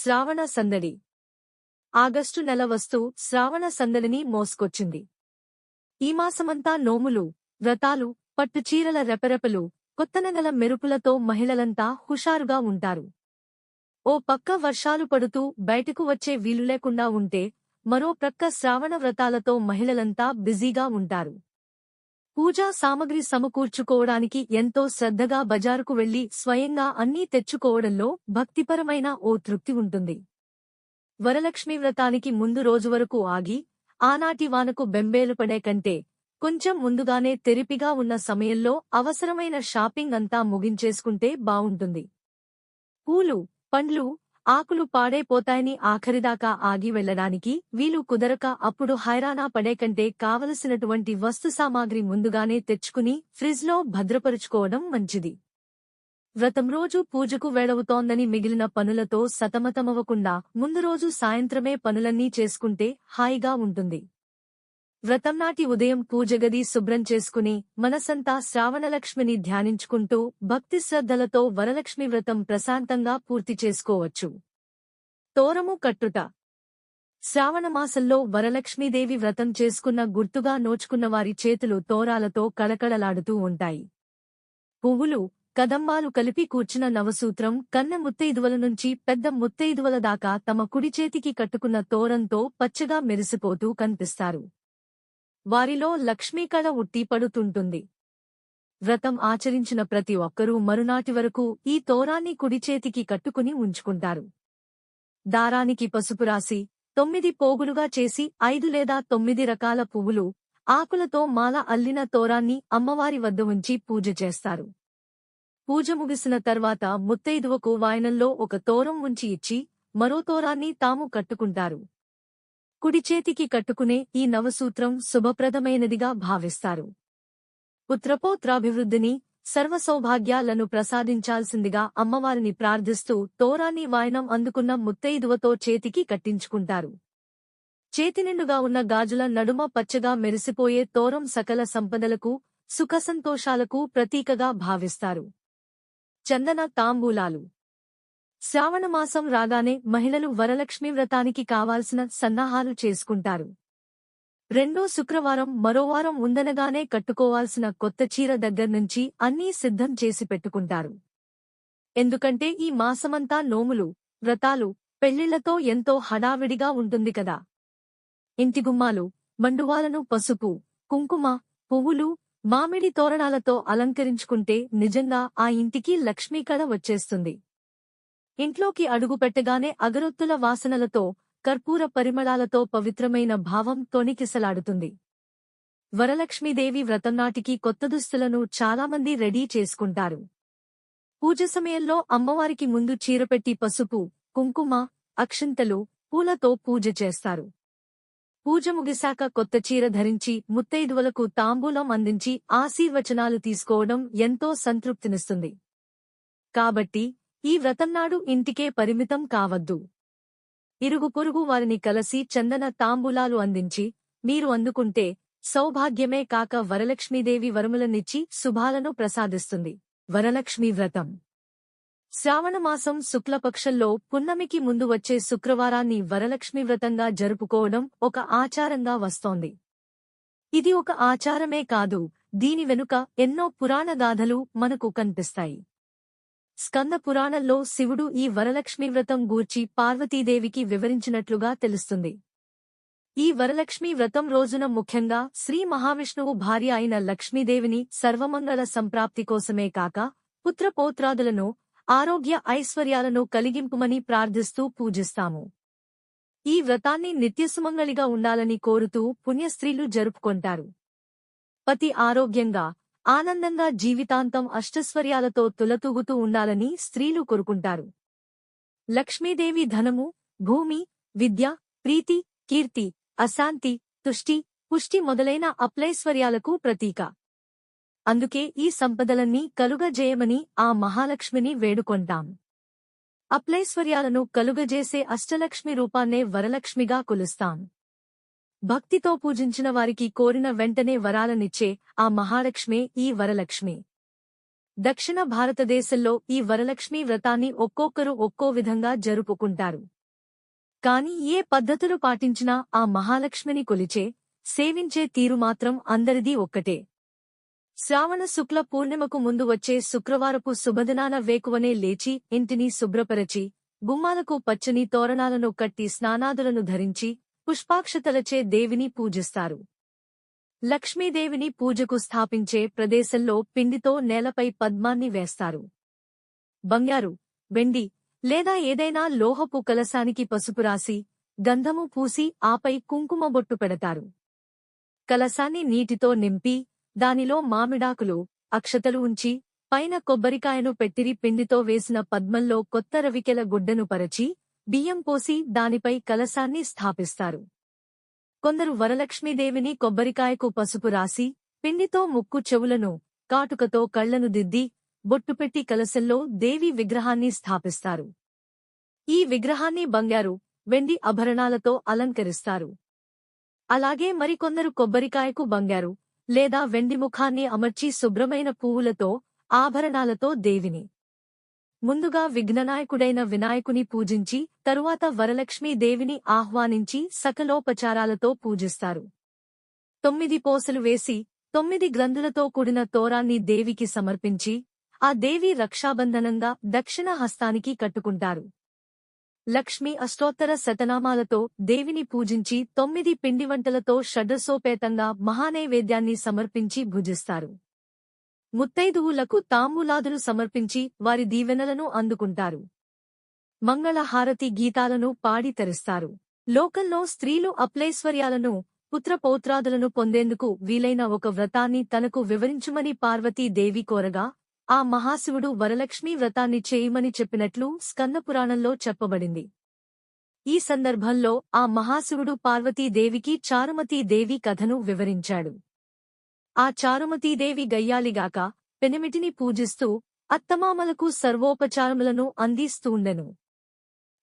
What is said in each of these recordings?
శ్రావణ సందడి. ఆగస్టు నెల వస్తూ శ్రావణ సందడిని మోసుకొచ్చింది. ఈ మాసమంతా నోములు వ్రతాలు పట్టుచీరల రెపరెపలు కొత్తనగల మెరుపులతో మహిళలంతా హుషారుగా ఉంటారు. ఓ పక్క వర్షాలు పడుతూ బయటకు వచ్చే వీలు లేకుండా ఉంటే మరో ప్రక్క శ్రావణ వ్రతాలతో మహిళలంతా బిజీగా ఉంటారు. పూజా సామగ్రి సమకూర్చుకోవడానికి ఎంతో శ్రద్ధగా బజారుకు వెళ్ళి స్వయంగా అన్నీ తెచ్చుకోవడంలో భక్తిపరమైన ఓ తృప్తి ఉంటుంది. వరలక్ష్మి వ్రతానికి ముందు రోజు వరకు ఆగి ఆనాటి వానకు బెంబేలు పడే కంటే కొంచెం ముందుగానే తెరిపిగా ఉన్న సమయంలో అవసరమైన షాపింగ్ అంతా ముగించేసుకుంటే బావుంటుంది. పూలు పండ్లు ఆకులు పాడైపోతాయని ఆఖరిదాకా ఆగి వెళ్ళడానికి వీలు కుదరక అప్పుడు హైరానా పడే కంటే కావలసినటువంటి వస్తు సామాగ్రి ముందుగానే తెచ్చుకుని ఫ్రిజ్లో భద్రపరుచుకోవడం మంచిది. వ్రతం రోజు పూజకు వేళవుతోందని మిగిలిన పనులతో సతమతమవ్వకుండా ముందు రోజు సాయంత్రమే పనులన్నీ చేసుకుంటే హాయిగా ఉంటుంది. వ్రతం నాటి ఉదయం పూజగది శుభ్రం చేసుకుని మనసంతా శ్రావణలక్ష్మిని ధ్యానించుకుంటూ భక్తి శ్రద్ధలతో వరలక్ష్మి వ్రతం ప్రశాంతంగా పూర్తి చేసుకోవచ్చు. తోరము కట్టుట. శ్రావణమాసంలో వరలక్ష్మీదేవి వ్రతం చేసుకున్న గుర్తుగా నోచుకున్న వారి చేతులు తోరాలతో కళకళలాడుతూ ఉంటాయి. పువ్వులు కదంబాలు కలిపి కూర్చున్న నవసూత్రం కన్నె ముత్తైదువల నుంచి పెద్ద ముత్తైదువల దాకా తమ కుడి చేతికి కట్టుకున్న తోరంతో పచ్చగా మెరిసిపోతూ కనిపిస్తారు. వారిలో లక్ష్మీకళ ఉట్టిపడుతుంటుంది వ్రతం ఆచరించిన ప్రతి ఒక్కరూ మరునాటి వరకు ఈ తోరాన్ని కుడిచేతికి కట్టుకుని ఉంచుకుంటారు. దారానికి పసుపు రాసి తొమ్మిది పోగులుగా చేసి ఐదు లేదా తొమ్మిది రకాల పువ్వులు ఆకులతో మాల అల్లిన తోరాన్ని అమ్మవారి వద్ద ఉంచి పూజ చేస్తారు. పూజ ముగిసిన తర్వాత ముత్తైదువకు వాయనంలో ఒక తోరం ఉంచి ఇచ్చి మరో తోరాన్ని తాము కట్టుకుంటారు. కుడి చేతికి కట్టుకునే ఈ నవసూత్రం శుభప్రదమైనదిగా భావిస్తారు. పుత్రపోత్రాభివృద్ధిని సర్వసౌభాగ్యాలను ప్రసాదించాల్సిందిగా అమ్మవారిని ప్రార్థిస్తూ తోరాన్ని వాయనం అందుకున్న ముత్తైదువతో చేతికి కట్టించుకుంటారు. చేతినిండుగా ఉన్న గాజుల నడుమ పచ్చగా మెరిసిపోయే తోరం సకల సంపదలకు సుఖసంతోషాలకు ప్రతీకగా భావిస్తారు. చందన తాంబూలాలు శ్రావణమాసం రాగానే మహిళలు వరలక్ష్మి వ్రతానికి కావాల్సిన సన్నాహాలు చేసుకుంటారు. రెండో శుక్రవారం మరోవారం ఉందనగానే కట్టుకోవాల్సిన కొత్త చీర దగ్గర్నుంచి అన్నీ సిద్ధం చేసి పెట్టుకుంటారు. ఎందుకంటే ఈ మాసమంతా నోములు వ్రతాలు పెళ్ళిళ్ళతో ఎంతో హడావిడిగా ఉంటుంది కదా. ఇంటిగుమ్మాలు మండువాలను పసుపు కుంకుమ పువ్వులు మామిడి తోరణాలతో అలంకరించుకుంటే నిజంగా ఆ ఇంటికి లక్ష్మీకళ వచ్చేస్తుంది. ఇంట్లోకి అడుగుపెట్టగానే అగరొత్తుల వాసనలతో కర్పూర పరిమళాలతో పవిత్రమైన భావం తొణికిసలాడుతుంది. వరలక్ష్మీదేవి వ్రతం నాటికి కొత్త దుస్తులను చాలామంది రెడీ చేసుకుంటారు. పూజ సమయంలో అమ్మవారికి ముందు చీరపెట్టి పసుపు కుంకుమ అక్షింతలు పూలతో పూజ చేస్తారు. పూజ ముగిశాక కొత్త చీర ధరించి ముత్తైదువలకు తాంబూలం అందించి ఆశీర్వచనాలు తీసుకోవడం ఎంతో సంతృప్తినిస్తుంది. కాబట్టి ఈ వ్రతంనాడు ఇంటికే పరిమితం కావద్దు. ఇరుగు పొరుగు వారిని కలసి చందన తాంబూలాలు అందించి మీరు అందుకుంటే సౌభాగ్యమే కాక వరలక్ష్మీదేవి వరములనిచ్చి శుభాలను ప్రసాదిస్తుంది. వరలక్ష్మీ వ్రతం. శ్రావణమాసం శుక్లపక్షంలో పున్నమికి ముందు వచ్చే శుక్రవారాన్ని వరలక్ష్మి వ్రతంగా జరుపుకోవడం ఒక ఆచారంగా వస్తోంది. ఇది ఒక ఆచారమే కాదు దీని వెనుక ఎన్నో పురాణ గాథలు మనకు కనిపిస్తాయి. స్కంద పురాణంలో శివుడు ఈ వరలక్ష్మి వ్రతం గూర్చి పార్వతీదేవికి వివరించినట్లుగా తెలుస్తుంది. ఈ వరలక్ష్మి వ్రతం రోజున ముఖ్యంగా శ్రీ మహావిష్ణువు భార్య అయిన లక్ష్మీదేవిని సర్వమంగళ సంప్రాప్తి కోసమే కాక పుత్రపోత్రాదులను ఆరోగ్య ఐశ్వర్యాలను కలిగింపుమని ప్రార్థిస్తూ పూజిస్తాము. ఈ వ్రతాన్ని నిత్యసుమంగళిగా ఉండాలని కోరుతూ పుణ్యస్త్రీలు జరుపుకొంటారు. పతి ఆరోగ్యంగా ఆనందంగా జీవితాంతం అష్టస్వర్యాలతో తులతూగుతూ ఉండాలని స్త్రీలు కోరుకుంటారు. లక్ష్మీదేవి ధనము భూమి విద్య ప్రీతి కీర్తి అశాంతి తుష్టి పుష్టి మొదలైన అప్లైశ్వర్యాలకు ప్రతీక. అందుకే ఈ సంపదలన్నీ కలుగజేయమని ఆ మహాలక్ష్మిని వేడుకొంటాం. అప్లైశ్వర్యాలను కలుగజేసే అష్టలక్ష్మి రూపాన్నే వరలక్ష్మిగా కొలుస్తాం. భక్తితో పూజించిన వారికి కోరిన వెంటనే వరాలనిచ్చే ఆ మహాలక్ష్మే ఈ వరలక్ష్మి. దక్షిణ భారతదేశంలో ఈ వరలక్ష్మీ వ్రతాన్ని ఒక్కొక్కరు ఒక్కో విధంగా జరుపుకుంటారు. కాని ఏ పద్ధతులు పాటించినా ఆ మహాలక్ష్మిని కొలిచే సేవించే తీరు మాత్రం అందరిదీ ఒక్కటే. శ్రావణ శుక్ల పూర్ణిమకు ముందు వచ్చే శుక్రవారపు శుభదినాన వేకువనే లేచి ఇంటిని శుభ్రపరచి గుమ్మాలకు పచ్చని తోరణాలను కట్టి స్నానాదులను ధరించి పుష్పాక్షతలచే దేవిని పూజిస్తారు. లక్ష్మీదేవిని పూజకు స్థాపించే ప్రదేశంలో పిండితో నేలపై పద్మాన్ని వేస్తారు. బంగారు వెండి లేదా ఏదైనా లోహపు కలశానికి పసుపు రాసి గంధము పూసి ఆపై కుంకుమ బొట్టు పెడతారు. కలశాన్ని నీటితో నింపి దానిలో మామిడాకులు అక్షతలు ఉంచి పైన కొబ్బరికాయను పెట్టిరి పిండితో వేసిన పద్మంలో కొత్త రవికెల గుడ్డను పరచి బియ్యం పోసి దానిపై కలశాన్ని స్థాపిస్తారు. కొందరు వరలక్ష్మీదేవిని కొబ్బరికాయకు పసుపు రాసి పిండితో ముక్కు చెవులను కాటుకతో కళ్ళను దిద్ది బొట్టుపెట్టి కలశంలో దేవి విగ్రహాన్ని స్థాపిస్తారు. ఈ విగ్రహాన్ని బంగారు వెండి ఆభరణాలతో అలంకరిస్తారు. అలాగే మరికొందరు కొబ్బరికాయకు బంగారు లేదా వెండి ముఖాన్ని అమర్చి శుభ్రమైన పువ్వులతో ఆభరణాలతో దేవిని ముందుగా విఘ్ననాయకుడైన వినాయకుని పూజించి తరువాత వరలక్ష్మీ దేవిని ఆహ్వానించి సకలోపచారాలతో పూజిస్తారు. తొమ్మిది పోసలు వేసి తొమ్మిది గ్రంథులతో కూడిన తోరాన్ని దేవికి సమర్పించి ఆ దేవి రక్షాబంధనంగా దక్షిణ హస్తానికి కట్టుకుంటారు. లక్ష్మి అష్టోత్తర శతనామాలతో దేవిని పూజించి తొమ్మిది పిండివంటలతో షడ్రసోపేతంగా మహానైవేద్యాన్ని సమర్పించి భుజిస్తారు. ముత్తైదువులకు తాంబూలాదులు సమర్పించి వారి దీవెనలను అందుకుంటారు. మంగళహారతి గీతాలను పాడి తెరుస్తారు. లోకంలో స్త్రీలు అప్లైశ్వర్యాలను పుత్రపౌత్రాదులను పొందేందుకు వీలైన ఒక వ్రతాన్ని తనకు వివరించుమని పార్వతీదేవి కోరగా ఆ మహాశివుడు వరలక్ష్మీ వ్రతాన్ని చేయమని చెప్పినట్లు స్కందపురాణంలో చెప్పబడింది. ఈ సందర్భంలో ఆ మహాశివుడు పార్వతీదేవికి చారుమతీదేవి కథను వివరించాడు. ఆ చారుమతీదేవి గయ్యాలిగాక పెనిమిటిని పూజిస్తూ అత్తమామలకు సర్వోపచారములను అందిస్తూండెను.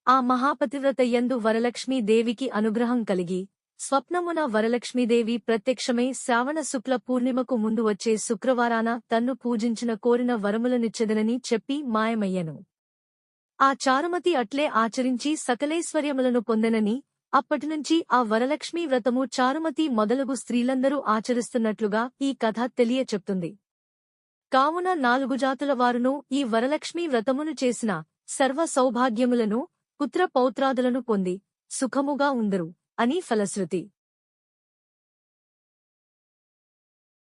ఆ మహాపతివ్రత యందు వరలక్ష్మీదేవికి అనుగ్రహం కలిగి స్వప్నమున వరలక్ష్మీదేవి ప్రత్యక్షమై శ్రావణ శుక్ల పూర్ణిమకు ముందు వచ్చే శుక్రవారాన తన్ను పూజించిన కోరిన వరములనిచ్చెదనని చెప్పి మాయమయ్యను. ఆ చారుమతి అట్లే ఆచరించి సకలేశ్వర్యములను పొందెనని అప్పటినుంచి ఆ వరలక్ష్మీ వ్రతము చారుమతి మొదలగు స్త్రీలందరూ ఆచరిస్తున్నట్లుగా ఈ కథ తెలియచెప్తుంది. కావున నాలుగు జాతుల వారును ఈ వరలక్ష్మీ వ్రతమును చేసిన సర్వ సౌభాగ్యములను పుత్ర పౌత్రాదులను పొంది సుఖముగా ఉందరు అని ఫలశ్రుతి.